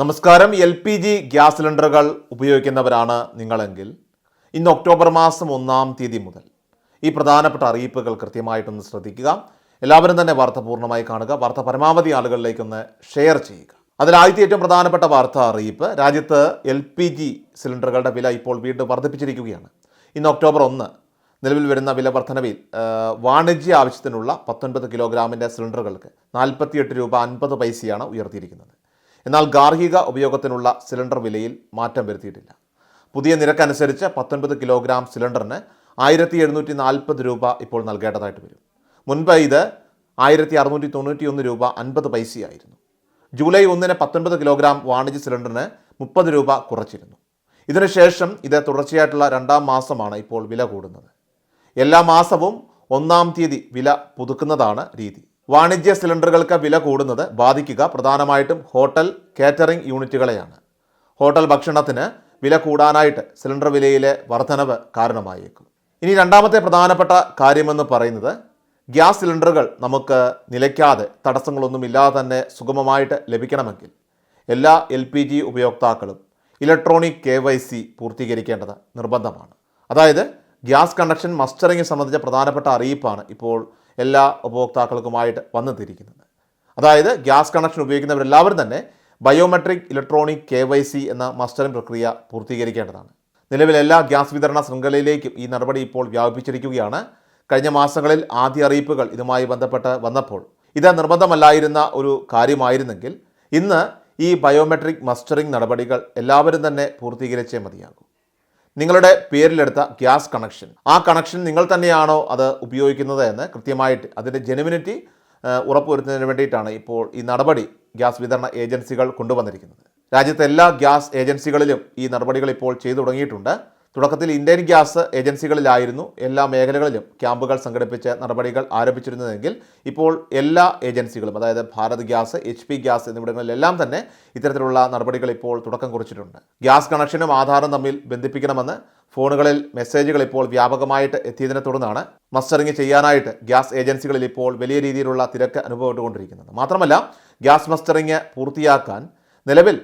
നമസ്കാരം. L P G gas സിലിണ്ടറുകൾ ഉപയോഗിക്കുന്നവരാണ് നിങ്ങളെങ്കിൽ ഇന്ന് ഒക്ടോബർ മാസം ഒന്നാം തീയതി മുതൽ ഈ പ്രധാനപ്പെട്ട അറിയിപ്പുകൾ കൃത്യമായിട്ടൊന്ന് ശ്രദ്ധിക്കുക. എല്ലാവരും തന്നെ വാർത്ത പൂർണമായി കാണുക. വാർത്ത പരമാവധി ആളുകളിലേക്കൊന്ന് ഷെയർ ചെയ്യുക. അതിലാദ്യത്തെ ഏറ്റവും പ്രധാനപ്പെട്ട വാർത്ത അറിയിപ്പ് രാജ്യത്ത് എൽ പി ജി സിലിണ്ടറുകളുടെ വില ഇപ്പോൾ വീണ്ടും വർദ്ധിപ്പിച്ചിരിക്കുകയാണ്. ഇന്ന് ഒക്ടോബർ ഒന്ന് നിലവിൽ വരുന്ന വില വർധനവിൽ വാണിജ്യ ആവശ്യത്തിനുള്ള പത്തൊൻപത് കിലോഗ്രാമിന്റെ സിലിണ്ടറുകൾക്ക് നാൽപ്പത്തിയെട്ട് രൂപ അൻപത് പൈസയാണ് ഉയർത്തിയിരിക്കുന്നത്. എന്നാൽ ഗാർഹിക ഉപയോഗത്തിനുള്ള സിലിണ്ടർ വിലയിൽ മാറ്റം വരുത്തിയിട്ടില്ല. പുതിയ നിരക്കനുസരിച്ച് പത്തൊൻപത് കിലോഗ്രാം സിലിണ്ടറിന് ആയിരത്തി എഴുന്നൂറ്റി നാൽപ്പത് രൂപ ഇപ്പോൾ നൽകേണ്ടതായിട്ട് വരും. മുൻപ് ഇത് ആയിരത്തി അറുന്നൂറ്റി തൊണ്ണൂറ്റി ഒന്ന് രൂപ അൻപത് പൈസയായിരുന്നു. ജൂലൈ ഒന്നിന് പത്തൊൻപത് കിലോഗ്രാം വാണിജ്യ സിലിണ്ടറിന് മുപ്പത് രൂപ കുറച്ചിരുന്നു. ഇതിനുശേഷം ഇത് തുടർച്ചയായിട്ടുള്ള രണ്ടാം മാസമാണ് ഇപ്പോൾ വില കൂടുന്നത്. എല്ലാ മാസവും ഒന്നാം തീയതി വില പുതുക്കുന്നതാണ് രീതി. വാണിജ്യ സിലിണ്ടറുകൾക്ക് വില കൂടുന്നത് ബാധിക്കുക പ്രധാനമായിട്ടും ഹോട്ടൽ കാറ്ററിംഗ് യൂണിറ്റുകളെയാണ്. ഹോട്ടൽ ഭക്ഷണത്തിന് വില കൂടാനായിട്ട് സിലിണ്ടർ വിലയിലെ വർധനവ് കാരണമായേക്കും. ഇനി രണ്ടാമത്തെ പ്രധാനപ്പെട്ട കാര്യമെന്ന് പറയുന്നത് ഗ്യാസ് സിലിണ്ടറുകൾ നമുക്ക് നിലയ്ക്കാതെ തടസ്സങ്ങളൊന്നുമില്ലാതെ തന്നെ സുഗമമായിട്ട് ലഭിക്കണമെങ്കിൽ എല്ലാ എൽ പി ജി ഉപയോക്താക്കളും ഇലക്ട്രോണിക് കെ വൈ സി പൂർത്തീകരിക്കേണ്ടത് നിർബന്ധമാണ്. അതായത് ഗ്യാസ് കണക്ഷൻ മസ്റ്ററിംഗ് സംബന്ധിച്ച പ്രധാനപ്പെട്ട അറിയിപ്പാണ് ഇപ്പോൾ എല്ലാ ഉപഭോക്താക്കൾക്കുമായിട്ട് വന്നെത്തിയിരിക്കുന്നത്. അതായത് ഗ്യാസ് കണക്ഷൻ ഉപയോഗിക്കുന്നവരെല്ലാവരും തന്നെ biometric electronic K Y C എന്ന മസ്റ്ററിംഗ് പ്രക്രിയ പൂർത്തീകരിക്കേണ്ടതാണ്. നിലവിൽ എല്ലാ ഗ്യാസ് വിതരണ ശൃംഖലയിലേക്കും ഈ നടപടി ഇപ്പോൾ വ്യാപിപ്പിച്ചിരിക്കുകയാണ്. കഴിഞ്ഞ മാസങ്ങളിൽ ആദ്യ അറിയിപ്പുകൾ ഇതുമായി ബന്ധപ്പെട്ട് വന്നപ്പോൾ ഇത് നിർബന്ധമല്ലായിരുന്ന ഒരു കാര്യമായിരുന്നെങ്കിൽ ഇന്ന് ഈ ബയോമെട്രിക് മസ്റ്ററിംഗ് നടപടികൾ എല്ലാവരും തന്നെ പൂർത്തീകരിച്ചേ മതിയാകൂ. നിങ്ങളുടെ പേരിലെടുത്ത ഗ്യാസ് കണക്ഷൻ. ആ കണക്ഷൻ നിങ്ങൾ തന്നെയാണോ അത് ഉപയോഗിക്കുന്നത് എന്ന് കൃത്യമായിട്ട് അതിന്റെ ജെനുവിനിറ്റി ഉറപ്പുവരുത്തുന്നതിന് വേണ്ടിയിട്ടാണ് ഇപ്പോൾ ഈ നടപടി ഗ്യാസ് വിതരണ ഏജൻസികൾ കൊണ്ടുവന്നിരിക്കുന്നത്. രാജ്യത്തെ എല്ലാ ഗ്യാസ് ഏജൻസികളിലും ഈ നടപടികൾ ഇപ്പോൾ ചെയ്തു തുടങ്ങിയിട്ടുണ്ട്. തുടക്കത്തിൽ ഇന്ത്യൻ ഗ്യാസ് ഏജൻസികളിലായിരുന്നു എല്ലാ മേഖലകളിലും ക്യാമ്പുകൾ സംഘടിപ്പിച്ച് നടപടികൾ ആരംഭിച്ചിരുന്നതെങ്കിൽ ഇപ്പോൾ എല്ലാ ഏജൻസികളും അതായത് Bharat gas H P gas എന്നിവിടങ്ങളിലെല്ലാം തന്നെ ഇത്തരത്തിലുള്ള നടപടികൾ ഇപ്പോൾ തുടക്കം കുറിച്ചിട്ടുണ്ട്. ഗ്യാസ് കണക്ഷനും ആധാറും തമ്മിൽ ബന്ധിപ്പിക്കണമെന്ന് ഫോണുകളിൽ മെസ്സേജുകൾ ഇപ്പോൾ വ്യാപകമായിട്ട് എത്തിയതിനെ തുടർന്നാണ് മസ്റ്ററിംഗ് ചെയ്യാനായിട്ട് ഗ്യാസ് ഏജൻസികളിൽ ഇപ്പോൾ വലിയ രീതിയിലുള്ള തിരക്ക് അനുഭവപ്പെട്ടുകൊണ്ടിരിക്കുന്നത്. മാത്രമല്ല ഗ്യാസ് മസ്റ്ററിംഗ് പൂർത്തിയാക്കാൻ നിലവിൽ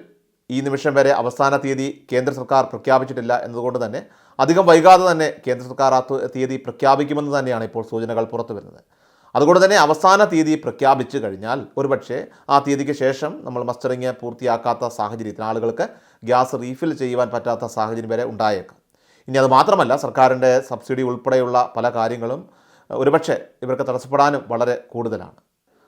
ഈ നിമിഷം വരെ അവസാന തീയതി കേന്ദ്ര സർക്കാർ പ്രഖ്യാപിച്ചിട്ടില്ല എന്നതുകൊണ്ട് തന്നെ അധികം വൈകാതെ തന്നെ കേന്ദ്ര സർക്കാർ ആ തീയതി പ്രഖ്യാപിക്കുമെന്ന് തന്നെയാണ് ഇപ്പോൾ സൂചനകൾ പുറത്തു വരുന്നത്. അതുകൊണ്ട് തന്നെ അവസാന തീയതി പ്രഖ്യാപിച്ചു കഴിഞ്ഞാൽ ഒരുപക്ഷെ ആ തീയതിക്ക് ശേഷം നമ്മൾ മസ്റ്ററിങ് പൂർത്തിയാക്കാത്ത സാഹചര്യത്തിൽ ആളുകൾക്ക് ഗ്യാസ് റീഫിൽ ചെയ്യുവാൻ പറ്റാത്ത സാഹചര്യം വരെ ഉണ്ടായേക്കാം. ഇനി അത് മാത്രമല്ല സർക്കാരിന്റെ സബ്സിഡി ഉൾപ്പെടെയുള്ള പല കാര്യങ്ങളും ഒരുപക്ഷെ ഇവർക്ക് തടസ്സപ്പെടാനും വളരെ കൂടുതലാണ്.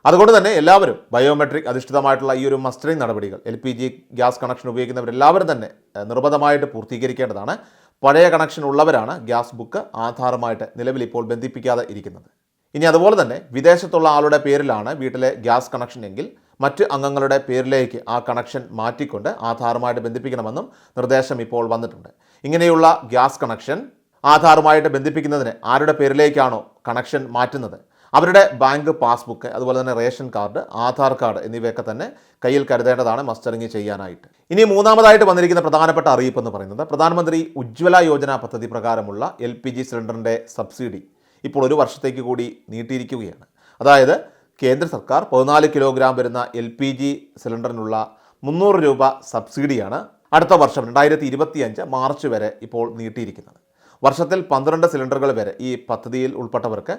അതുകൊണ്ട് തന്നെ എല്ലാവരും ബയോമെട്രിക് അധിഷ്ഠിതമായിട്ടുള്ള ഈ ഒരു മസ്റ്ററിംഗ് നടപടികൾ L P G gas connection ഉപയോഗിക്കുന്നവരെല്ലാവരും തന്നെ നിർബന്ധമായിട്ട് പൂർത്തീകരിക്കേണ്ടതാണ്. പഴയ കണക്ഷൻ ഉള്ളവരാണ് ഗ്യാസ് ബുക്ക് ആധാറുമായിട്ട് നിലവിൽ ഇപ്പോൾ ബന്ധിപ്പിക്കാതെ ഇരിക്കുന്നത്. ഇനി അതുപോലെ തന്നെ വിദേശത്തുള്ള ആളുടെ പേരിലാണ് വീട്ടിലെ ഗ്യാസ് കണക്ഷൻ എങ്കിൽ മറ്റ് അംഗങ്ങളുടെ പേരിലേക്ക് ആ കണക്ഷൻ മാറ്റിക്കൊണ്ട് ആധാറുമായിട്ട് ബന്ധിപ്പിക്കണമെന്നും നിർദ്ദേശം ഇപ്പോൾ വന്നിട്ടുണ്ട്. ഇങ്ങനെയുള്ള ഗ്യാസ് കണക്ഷൻ ആധാറുമായിട്ട് ബന്ധിപ്പിക്കുന്നതിന് ആരുടെ പേരിലേക്കാണോ കണക്ഷൻ മാറ്റുന്നത്? അവരുടെ ബാങ്ക് പാസ്ബുക്ക് അതുപോലെ തന്നെ റേഷൻ കാർഡ് ആധാർ കാർഡ് എന്നിവയൊക്കെ തന്നെ കയ്യിൽ കരുതേണ്ടതാണ് മസ്റ്ററിങ് ചെയ്യാനായിട്ട്. ഇനി മൂന്നാമതായിട്ട് വന്നിരിക്കുന്ന പ്രധാനപ്പെട്ട അറിയിപ്പ് എന്ന് പറയുന്നത് പ്രധാനമന്ത്രി ഉജ്ജ്വല യോജന പദ്ധതി പ്രകാരമുള്ള എൽ പി ജി സിലിണ്ടറിന്റെ സബ്സിഡി ഇപ്പോൾ ഒരു വർഷത്തേക്ക് കൂടി നീട്ടിയിരിക്കുകയാണ്. അതായത് കേന്ദ്ര സർക്കാർ പതിനാല് കിലോഗ്രാം വരുന്ന എൽ പി ജി സിലിണ്ടറിനുള്ള മുന്നൂറ് രൂപ സബ്സിഡിയാണ് അടുത്ത വർഷം രണ്ടായിരത്തി ഇരുപത്തി അഞ്ച് മാർച്ച് വരെ ഇപ്പോൾ നീട്ടിയിരിക്കുന്നത്. വർഷത്തിൽ പന്ത്രണ്ട് സിലിണ്ടറുകൾ വരെ ഈ പദ്ധതിയിൽ ഉൾപ്പെട്ടവർക്ക്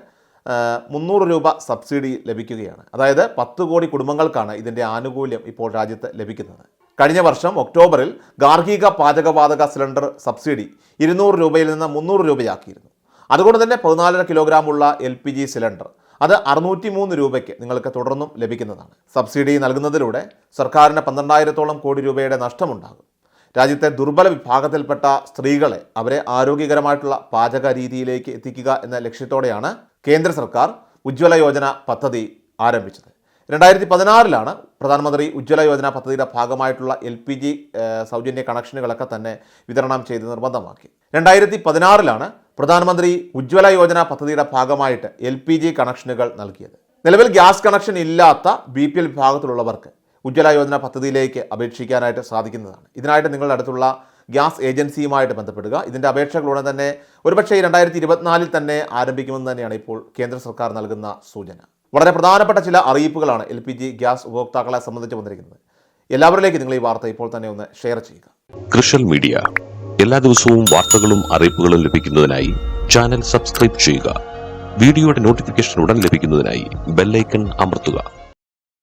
മുന്നൂറ് രൂപ സബ്സിഡി ലഭിക്കുകയാണ്. അതായത് പത്ത് കോടി കുടുംബങ്ങൾക്കാണ് ഇതിന്റെ ആനുകൂല്യം ഇപ്പോൾ രാജ്യത്ത് ലഭിക്കുന്നത്. കഴിഞ്ഞ വർഷം ഒക്ടോബറിൽ ഗാർഹിക പാചകവാതക സിലിണ്ടർ സബ്സിഡി ഇരുന്നൂറ് രൂപയിൽ നിന്ന് മുന്നൂറ് രൂപയാക്കിയിരുന്നു. അതുകൊണ്ട് തന്നെ പതിനാലര കിലോഗ്രാം ഉള്ള എൽ പി ജി സിലിണ്ടർ അത് അറുന്നൂറ്റി മൂന്ന് രൂപയ്ക്ക് നിങ്ങൾക്ക് തുടർന്നും ലഭിക്കുന്നതാണ്. സബ്സിഡി നൽകുന്നതിലൂടെ സർക്കാരിന് പന്ത്രണ്ടായിരത്തോളം കോടി രൂപയുടെ നഷ്ടമുണ്ടാകും. രാജ്യത്തെ ദുർബല വിഭാഗത്തിൽപ്പെട്ട സ്ത്രീകളെ അവരെ ആരോഗ്യകരമായിട്ടുള്ള പാചക രീതിയിലേക്ക് എത്തിക്കുക എന്ന ലക്ഷ്യത്തോടെയാണ് കേന്ദ്ര സർക്കാർ ഉജ്ജ്വല യോജന പദ്ധതി ആരംഭിച്ചത്. രണ്ടായിരത്തി പതിനാറിലാണ് പ്രധാനമന്ത്രി ഉജ്ജ്വല യോജന പദ്ധതിയുടെ ഭാഗമായിട്ടുള്ള എൽ പി ജി സൗജന്യ കണക്ഷനുകളൊക്കെ തന്നെ വിതരണം ചെയ്ത് നിർബന്ധമാക്കി. രണ്ടായിരത്തി പതിനാറിലാണ് പ്രധാനമന്ത്രി ഉജ്ജ്വല യോജന പദ്ധതിയുടെ ഭാഗമായിട്ട് എൽ പി ജി കണക്ഷനുകൾ നൽകിയത്. നിലവിൽ ഗ്യാസ് കണക്ഷൻ ഇല്ലാത്ത ബി പി എൽ വിഭാഗത്തിലുള്ളവർക്ക് ഉജ്ജ്വല യോജന പദ്ധതിയിലേക്ക് അപേക്ഷിക്കാനായിട്ട് സാധിക്കുന്നതാണ്. ഇതിനായിട്ട് നിങ്ങളുടെ അടുത്തുള്ള ഗ്യാസ് ഏജൻസിയുമായിട്ട് ബന്ധപ്പെടുക. ഇതിന്റെ അപേക്ഷകളുടെ ഉടൻ തന്നെ ഒരുപക്ഷേ രണ്ടായിരത്തി ഇരുപത്തിനാലിൽ തന്നെ ആരംഭിക്കുമെന്ന് തന്നെയാണ് ഇപ്പോൾ കേന്ദ്ര സർക്കാർ നൽകുന്ന സൂചന. വളരെ പ്രധാനപ്പെട്ട ചില അറിയിപ്പുകളാണ് എൽ ഗ്യാസ് ഉപഭോക്താക്കളെ സംബന്ധിച്ച് വന്നിരിക്കുന്നത്. എല്ലാവരിലേക്കും നിങ്ങൾ ഈ വാർത്ത ഇപ്പോൾ തന്നെ ഒന്ന് ഷെയർ ചെയ്യുക. Social media. എല്ലാ ദിവസവും വാർത്തകളും അറിയിപ്പുകളും ലഭിക്കുന്നതിനായി ചാനൽ സബ്സ്ക്രൈബ് ചെയ്യുക. വീഡിയോയുടെ നോട്ടിഫിക്കേഷൻ ഉടൻ ലഭിക്കുന്നതിനായി ബെല്ലൈക്കൺ അമർത്തുക.